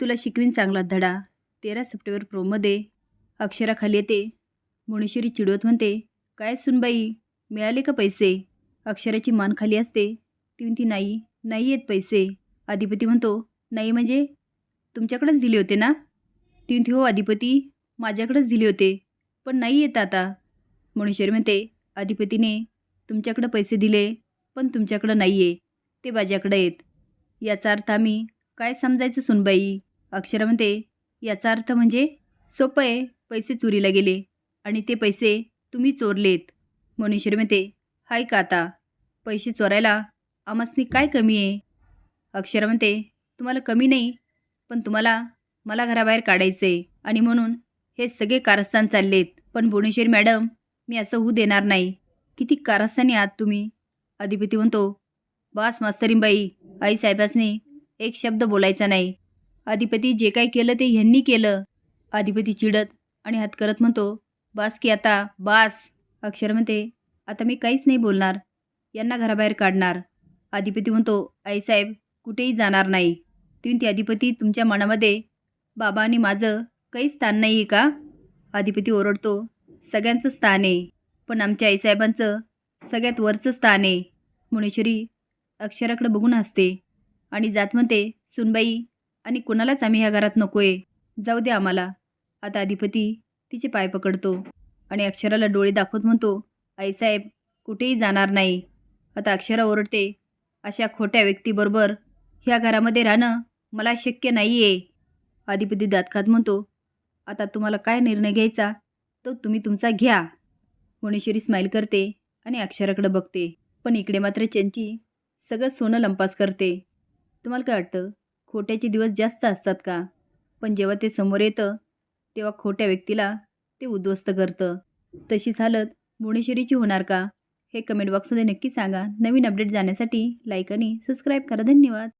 तुला शिकवीन चांगला धडा. तेरा सप्टेंबर प्रोमध्ये अक्षराखाली येते. मुणेश्वरी चिडवत म्हणते काय सुनबाई मिळाले का पैसे? अक्षराची मान खाली असते. ती म्हणती नाही नाही येत पैसे. अधिपती म्हणतो नाही म्हणजे? तुमच्याकडेच दिले होते ना? ती म्हणते हो अधिपती माझ्याकडेच दिले होते पण नाही येत आता. मुणेश्वरी म्हणते अधिपतीने तुमच्याकडं पैसे दिले पण तुमच्याकडं नाही आहे ते माझ्याकडं आहेत. याचा अर्थ आम्ही काय समजायचं सुनबाई अक्षरा म्हणते याचा अर्थ म्हणजे सोपं आहे पैसे चोरीला गेले आणि ते पैसे तुम्ही चोरलेत. मनुष्यरी म्हणते हाय का आता? पैसे चोरायला आमासनी काय कमी आहे? अक्षरा म्हणते तुम्हाला कमी नाही पण तुम्हाला मला घराबाहेर काढायचं आहे आणि म्हणून हे सगळे कारस्थान चाललेत. पण भुवनेश्वरी मॅडम मी असं होऊ देणार नाही. किती कारस्थानी आहात तुम्ही? अधिपती म्हणतो बास मास्तरींबाई आईसाहेबासनी एक शब्द बोलायचा नाही. अधिपती जे काय केलं ते ह्यांनी केलं. अधिपती चिडत आणि हात करत म्हणतो बास की आता बास. अक्षर म्हणते आता मी काहीच नाही बोलणार. यांना घराबाहेर काढणार. अधिपती म्हणतो आईसाहेब कुठेही जाणार नाही. ती अधिपती तुमच्या मनामध्ये बाबा आणि माझं काही स्थान नाही आहे का? अधिपती ओरडतो सगळ्यांचं स्थान आहे पण आमच्या आईसाहेबांचं सगळ्यात वरचं स्थान आहे. मुनेश्वरी अक्षराकडे बघून हसते आणि जात म्हणते सुनबाई आणि कुणालाच आम्ही ह्या घरात नको आहे जाऊ दे आम्हाला. आता अधिपती तिचे पाय पकडतो आणि अक्षराला डोळे दाखवत म्हणतो आईसाहेब कुठेही जाणार नाही. आता अक्षरा ओरडते अशा खोट्या व्यक्तीबरोबर ह्या घरामध्ये राहणं मला शक्य नाही आहे अधिपती दात खात म्हणतो आता तुम्हाला काय निर्णय घ्यायचा? तो तुम्ही तुमचा घ्या. मुणेश्वरी स्माईल करते आणि अक्षराकडे बघते. पण इकडे मात्र चंची सगळं सोनं लंपास करते. तुम्हाला काय वाटतं? खोट्याचे दिवस जास्त असतात का? पण जेव्हा ते समोर येतं तेव्हा खोट्या व्यक्तीला ते उद्ध्वस्त करतं. तशीच हालत भुवनेश्वरीची होणार का? हे कमेंट बॉक्समध्ये नक्की सांगा. नवीन अपडेट जाण्यासाठी लाईक आणि सबस्क्राईब करा. धन्यवाद.